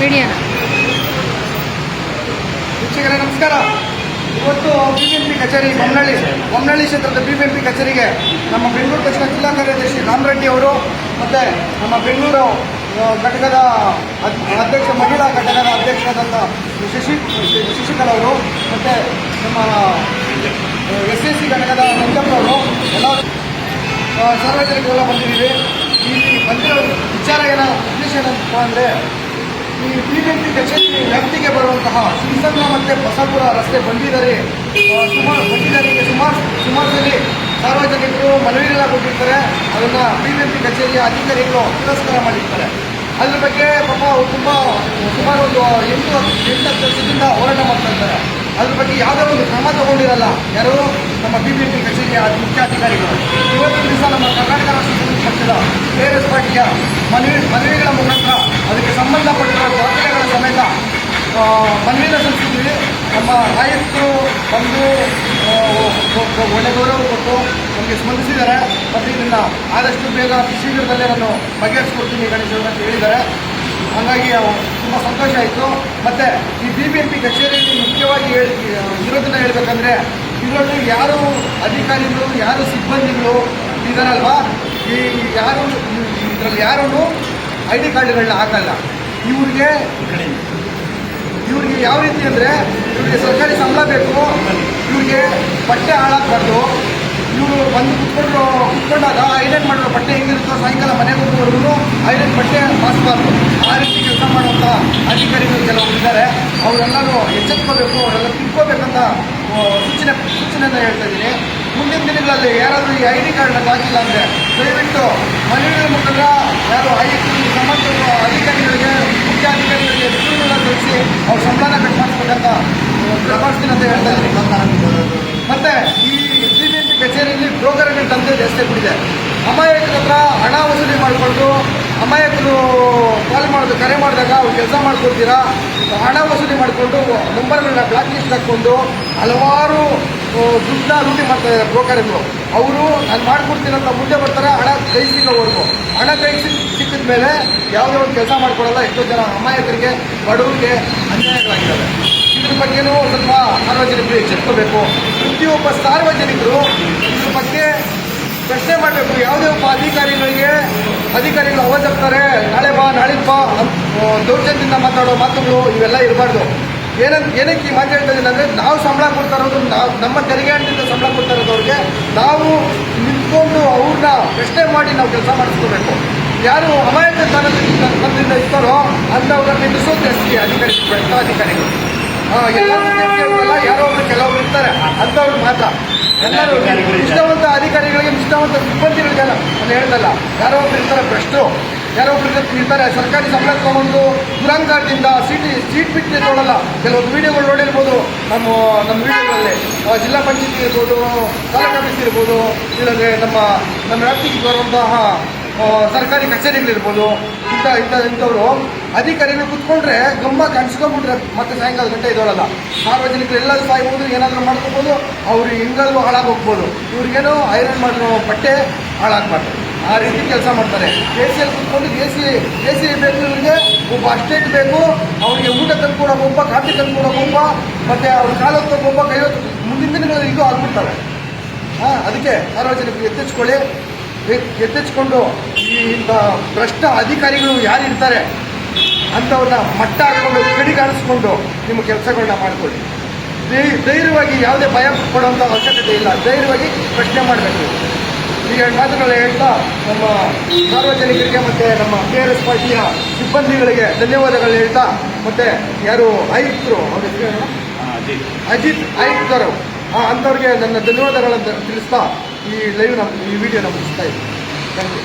ವಿಡಿಯೋನ ವೀಕ್ಷಕರೇ, ನಮಸ್ಕಾರ. ಇವತ್ತು ಬಿಬಿಎಂಪಿ ಕಚೇರಿ ಬೊಮ್ಮನಹಳ್ಳಿ ಬೊಮ್ಮನಹಳ್ಳಿ ಕ್ಷೇತ್ರದ ಬಿಬಿಎಂಪಿ ಕಚೇರಿಗೆ ನಮ್ಮ ಬೆಂಗಳೂರು ದಕ್ಷಿಣ ಜಿಲ್ಲಾ ಕಾರ್ಯದರ್ಶಿ ರಾಮರೆಡ್ಡಿ ಅವರು ಮತ್ತು ನಮ್ಮ ಬೆಂಗಳೂರು ಘಟಕದ ಅಧ್ಯಕ್ಷ, ಮಹಿಳಾ ಘಟಕದ ಅಧ್ಯಕ್ಷರಾದಂಥ ಶಶಿ ಶಶಿಕಲಾ ಅವರು ಮತ್ತು ನಮ್ಮ ಎಸ್ ಎಸ್ ಸಿ ಘಟಕದ ನಂಜಪ್ಪನವರು ಎಲ್ಲ ಸಾರ್ವಜನಿಕರೆಲ್ಲ ಬಂದಿದ್ದೀವಿ ಈ ಬಂದಿರೋ ವಿಚಾರ ಏನೋ ಉದ್ದೇಶ ಏನಂತ ಅಂದರೆ ಈ ಬಿಜೆಪಿ ಕಚೇರಿ ವ್ಯಾಪ್ತಿಗೆ ಬರುವಂತಹ ಶ್ರೀಸಂಗ ಮತ್ತು ಬಸಾಪುರ ರಸ್ತೆ ಬಂದಿದ್ದಾರೆ ಸುಮಾರು ಬಂದಿದ್ದಾರೆ ಸುಮಾರು ಸುಮಾರು ಸಾರ್ವಜನಿಕರು ಮನವಿಗಳನ್ನ ಕೊಟ್ಟಿರ್ತಾರೆ. ಅದನ್ನು ಬಿಜೆಪಿ ಕಚೇರಿಯ ಅಧಿಕಾರಿಗಳು ತಿರಸ್ಕಾರ ಮಾಡಿರ್ತಾರೆ. ಅದ್ರ ಬಗ್ಗೆ ಪಾಪ ತುಂಬ ಸುಮಾರು ಒಂದು ಎಂಟು ಎಂಟು ಹತ್ತು ವರ್ಷದಿಂದ ಹೋರಾಟ ಮಾಡ್ತಾ ಇದ್ದಾರೆ. ಅದ್ರ ಬಗ್ಗೆ ಯಾವುದೇ ಒಂದು ಕ್ರಮ ತಗೊಂಡಿರಲ್ಲ. ಯಾರು? ನಮ್ಮ ಬಿ ಬಿ ಪಿ ಕಚೇರಿಯ ಮುಖ್ಯಾಧಿಕಾರಿಗಳು ಇವತ್ತಿನ ದಿವಸ ನಮ್ಮ ಕರ್ನಾಟಕ ರಾಷ್ಟ್ರ ಪಕ್ಷದ ಕೆ ಆರ್ ಎಸ್ ಪಾರ್ಟಿಯ ಮನವಿ, ಮನವಿಗಳ ಮುಖಾಂತರ ಅದಕ್ಕೆ ಸಂಬಂಧಪಟ್ಟಿರುವ ದಾಖಲೆಗಳ ಸಮೇತ ಮಣ್ಣಿನ ಸಂಸ್ಕೃತಿಯಲ್ಲಿ ನಮ್ಮ ನಾಯಕರು ಬಂದು ಒಳ್ಳೆ ಗೌರವ ಕೊಟ್ಟು ನಮಗೆ ಸ್ಪಂದಿಸಿದ್ದಾರೆ. ಮತ್ತು ಇದನ್ನು ಆದಷ್ಟು ಬೇಗ ಶೀಘ್ರದಲ್ಲೇ ನಾನು ಬಗೆಹರಿಸ್ಕೊಡ್ತೀನಿ ಗಣೇಶ್ ಅವರು ಅಂತ ಹೇಳಿದ್ದಾರೆ. ಹಾಗಾಗಿ ತುಂಬ ಸಂತೋಷ ಆಯಿತು. ಮತ್ತು ಈ ಬಿ ಬಿ ಎಂ ಪಿ ಕಚೇರಿಯಲ್ಲಿ ಮುಖ್ಯವಾಗಿ ಹೇಳಿ ಇರೋದನ್ನ ಹೇಳಬೇಕಂದ್ರೆ, ಇದರಲ್ಲಿ ಯಾರು ಅಧಿಕಾರಿಗಳು, ಯಾರು ಸಿಬ್ಬಂದಿಗಳು ಇದಾರಲ್ವಾ? ಈ ಯಾರು ಇದರಲ್ಲಿ ಯಾರೂ ಐ ಡಿ ಕಾರ್ಡ್ಗಳನ್ನ ಹಾಕಲ್ಲ. ಇವ್ರಿಗೆ ಇವ್ರಿಗೆ ಯಾವ ರೀತಿ ಅಂದರೆ ಇವ್ರಿಗೆ ಸರ್ಕಾರಿ ಸಂಬಳ ಬೇಕು, ಇವ್ರಿಗೆ ಬಟ್ಟೆ ಹಾಳಾಗಬಾರ್ದು, ಇವರು ಬಂದು ಕುತ್ಕೊಂಡು ಕುತ್ಕೊಂಡಾಗ ಐರನ್ ಮಾಡಿರೋ ಬಟ್ಟೆ ಹೆಂಗಿರುತ್ತೋ ಸಾಯಂಕಾಲ ಮನೆಗೆ ಹೋಗುವವರೆಗೂ ಐರನ್ ಬಟ್ಟೆ ಮಾಸ್ಬಾರ್ದು ಆ ರೀತಿ ಕೆಲಸ ಮಾಡುವಂಥ ಅಧಿಕಾರಿಗಳು ಕೆಲವರು ಇದ್ದಾರೆ. ಅವರೆಲ್ಲರೂ ಎಚ್ಚೆತ್ಕೋಬೇಕು ಅವರೆಲ್ಲ ತಿಳ್ಕೋಬೇಕಂತ ಸೂಚನೆ ಸೂಚನೆ, ಸೂಚನೆಯನ್ನು ಹೇಳ್ತಾ ಇದ್ದೀನಿ. ಮುಂದಿನ ದಿನಗಳಲ್ಲಿ ಯಾರಾದರೂ ಈ ಐ ಡಿ ಕಾರ್ಡ್ನ ಹಾಕಿಲ್ಲ ಅಂದರೆ ದಯವಿಟ್ಟು ಮನೆಗಳ ಮುಖಾಂತರ ಯಾರು ಆಯುಕ್ತರಿಗೆ ಸಂಬಂಧಿತ ಅಧಿಕಾರಿಗಳಿಗೆ ಮುಖ್ಯ ಅಧಿಕಾರಿಗಳಿಗೆ ದೂರನ್ನ ತಿಳಿಸಿ ಅವ್ರ ಸಂಬಳನ ಕಟ್ ಮಾಡಿಸ್ಬೇಕಂತ ಪ್ರಭಾವಿಸ್ತೀನಿ ಅಂತ ಹೇಳ್ತಾ ಇದ್ದೀನಿ ಮತ್ತೆ ಈ ಸಿ ಬಿ ಪಿ ಕಚೇರಿಯಲ್ಲಿ ಬ್ರೋಕರ್ಗಳ ದಂಧೆ ಜಾಸ್ತಿ ಬಿಟ್ಟಿದೆ ಅಮಾಯಕರ ಹತ್ರ ಹಣ ವಸೂಲಿ ಮಾಡಿಕೊಂಡು ಅಮಾಯಕರು ಕಾಲ್ ಮಾಡೋದು, ಕರೆ ಮಾಡಿದಾಗ ಅವ್ರು ಕೆಲಸ ಮಾಡ್ಕೊಡ್ತೀರಾ? ಹಣ ವಸೂಲಿ ಮಾಡಿಕೊಂಡು ನಂಬರ್ಗಳನ್ನ ಬ್ಲಾಕ್ ಲಿಸ್ಟ್ ಹಾಕ್ಕೊಂಡು ಹಲವಾರು ದುಡ್ಡನ್ನ ಲೂಟಿ ಮಾಡ್ತಾ ಇದ್ದಾರೆ ಬ್ರೋಕರ್ಗಳು ಅವರು, ನಾನು ಮಾಡ್ಕೊಡ್ತೀನಿ ಅಂತ ಮುಂದೆ ಬರ್ತಾರೆ, ಹಣ ಕೈ ಸಿಗೋವರೆಗೂ. ಹಣ ಕೈ ಸಿಕ್ ಸಿಕ್ಕಿದ ಮೇಲೆ ಯಾವುದೇ ಒಂದು ಕೆಲಸ ಮಾಡ್ಕೊಡಲ್ಲ, ಎಷ್ಟೋ ಜನ ಅಮಾಯಕರಿಗೆ, ಬಡವರಿಗೆ ಅನ್ಯಾಯಗಳಾಗಿದ್ದಾರೆ. ಇದ್ರ ಬಗ್ಗೆನೂ ಸ್ವಲ್ಪ ಸಾರ್ವಜನಿಕರು ಎಚ್ಚೆತ್ಕೋಬೇಕು. ಪ್ರತಿಯೊಬ್ಬ ಸಾರ್ವಜನಿಕರು ಪ್ರಶ್ನೆ ಮಾಡಬೇಕು. ಯಾವುದೇ ಒಬ್ಬ ಅಧಿಕಾರಿಗಳಿಗೆ ಅಧಿಕಾರಿಗಳು ಅವಜಪ್ತಾರೆ ನಾಳೆ ಬಾ ನಾಳೆ ಬಾ ದೌರ್ಜನ್ಯದಿಂದ ಮಾತಾಡೋ ಮಾತುಗಳು ಇವೆಲ್ಲ ಇರಬಾರ್ದು. ಏನಂತ ಏನಕ್ಕೆ ಈ ಮಾತು ಹೇಳ್ತಾ ಇದ್ದೀನಿ ಅಂದರೆ ನಾವು ಸಂಬಳ ಕೊಡ್ತಾ ಇರೋದು ನಾವು ನಮ್ಮ ತೆರಿಗೆ ಹಣದಿಂದ ಸಂಬಳ ಕೊಡ್ತಾ ನಾವು ನಿಂತ್ಕೊಂಡು ಅವ್ರನ್ನ ಪ್ರಶ್ನೆ ಮಾಡಿ ನಾವು ಕೆಲಸ ಮಾಡಿಸ್ಕೋಬೇಕು. ಯಾರು ಅಮಾಯಕ ಸ್ಥಾನದಿಂದ ಇರ್ತಾರೋ ಅಂಥವ್ರನ್ನ ನಿಲ್ಲಿಸೋದು ಜಾಸ್ತಿ ಅಧಿಕಾರಿಗಳು ಅಧಿಕಾರಿಗಳು ಆ, ಎಲ್ಲರೂ ಯಾರೋ ಕೆಲವರು ಇರ್ತಾರೆ ಅಂಥವ್ರು ಮಾತ್ರ. ಎಲ್ಲರೂ ನಿಷ್ಠಾವಂತ ಅಧಿಕಾರಿಗಳಿಗೆ ನಿಷ್ಠಾವಂತ ಸಿಬ್ಬಂದಿಗಳಿಗೆ ನಾನು ಹೇಳ್ದಲ್ಲ ಯಾರೋ ಒಬ್ರು ಇರ್ತಾರೆ ಭ್ರಷ್ಟರು. ಯಾರೋ ಒಬ್ರು ಇರ್ತಾರೆ- ಸರ್ಕಾರಿ ಸಂಬಳ ತಗೊಂಡು ದುರಂಕಾರದಿಂದ ಸೀಟ್ ಸೀಟ್ ಬಿಟ್ಟು ನೋಡಲ್ಲ ಕೆಲವೊಂದು ವಿಡಿಯೋಗಳು ನೋಡಿರ್ಬೋದು ನಮ್ಮ ನಮ್ಮ ವಿಡಿಯೋಗಳಲ್ಲಿ. ಜಿಲ್ಲಾ ಪಂಚಾಯತಿ ಇರ್ಬೋದು ತಾಲೂಕು ಆಫೀಸ್ ಇರ್ಬೋದು ಇಲ್ಲಾಂದರೆ ನಮ್ಮ ನಮ್ಮ ವ್ಯಾಪ್ತಿಗೆ ಬರುವಂತಹ ಸರ್ಕಾರಿ ಕಚೇರಿಗಳಿರ್ಬೋದು, ಇಂಥ ಇಂಥ, ಇಂಥವ್ರು ಅಧಿಕಾರಿಗಳು ಕುತ್ಕೊಂಡ್ರೆ ಗಮ್ಮ ಕಾಣಿಸ್ಕೊಂಡ್ಬಿಟ್ರೆ ಮತ್ತೆ ಸಾಯಂಕಾಲ ಗಂಟೆ ಇದ್ದವರಲ್ಲ ಸಾರ್ವಜನಿಕರು ಎಲ್ಲರೂ ಸಾಯ್ಬೋದು, ಏನಾದರೂ ಮಾಡ್ಕೋಬೋದು, ಅವ್ರು ಹಿಂಗಲ್ಲೂ ಹಾಳಾಗೋಗ್ಬೋದು. ಇವ್ರಿಗೇನೋ ಐರನ್ ಮಾಡಿರೋ ಬಟ್ಟೆ ಹಾಳಾಗಬಾರ್ದು. ಆ ರೀತಿ ಕೆಲಸ ಮಾಡ್ತಾರೆ. ಎ ಸಿಯಲ್ಲಿ ಕುತ್ಕೊಂಡು ಎ ಸಿ ಎ ಸಿ ಬೇಕು ಇವ್ರಿಗೆ, ಒಬ್ಬ ಅಸ್ಟೇಟ್ ಬೇಕು, ಅವರಿಗೆ ಊಟ ತಂದ್ಕೊಡೋಕೆ ಒಬ್ಬ, ಕಾಫಿ ತಂದ್ಕೊಡೋಕೆ ಒಬ್ಬ, ಮತ್ತು ಅವ್ರ ಕಾಲು ಹೊತ್ತೋಕೆ ಕೈಯೋ ಕೈ ಮುಂದಿನ ದಿನಗಳಲ್ಲಿ ಇದು ಆಗ್ಬಿಡ್ತಾರೆ. ಹಾಂ, ಅದಕ್ಕೆ ಸಾರ್ವಜನಿಕರು ಎಚ್ಚೆಚ್ಕೊಳ್ಳಿ ಎ- ಈ ಇಂಥ ಭ್ರಷ್ಟ ಅಧಿಕಾರಿಗಳು ಯಾರು ಇರ್ತಾರೆ ಅಂಥವ್ರನ್ನ ಮಟ್ಟ ಹಾಕ್ಕೊಂಡು ಕಡಿಗಾಣಿಸ್ಕೊಂಡು ನಿಮ್ಮ ಕೆಲಸಗಳನ್ನ ಮಾಡಿಕೊಳ್ಳಿ. ಧೈ- ಧೈರ್ಯವಾಗಿ ಯಾವುದೇ ಭಯ ಕೊಡುವಂಥ ಅವಶ್ಯಕತೆ ಇಲ್ಲ. ಧೈರ್ಯವಾಗಿ ಪ್ರಶ್ನೆ ಮಾಡಬೇಕು. ಈಗ ಮಾತುಗಳು ಹೇಳ್ತಾ ನಮ್ಮ ಸಾರ್ವಜನಿಕರಿಗೆ ಮತ್ತು ನಮ್ಮ ಕೆ ಆರ್ ಎಸ್ ಪಾರ್ಟಿಯ ಸಿಬ್ಬಂದಿಗಳಿಗೆ ಧನ್ಯವಾದಗಳು ಹೇಳ್ತಾ ಮತ್ತು ಯಾರು ಆಯುಕ್ತರು ಅವ್ರ ಹೆಸರು ಅಜಿತ್ ಆಯುಕ್ತರು. ಆ, ಅಂಥವ್ರಿಗೆ ನನ್ನ ಧನ್ಯವಾದಗಳನ್ನು ತಿಳಿಸ್ತಾ ಈ ಲೈವ್ ನಮ್ಮ ಈ ವಿಡಿಯೋ ನಾವು ಮುಗಿಸ್ತಾ ಇದ್ದೀನಿ ಥ್ಯಾಂಕ್ ಯು.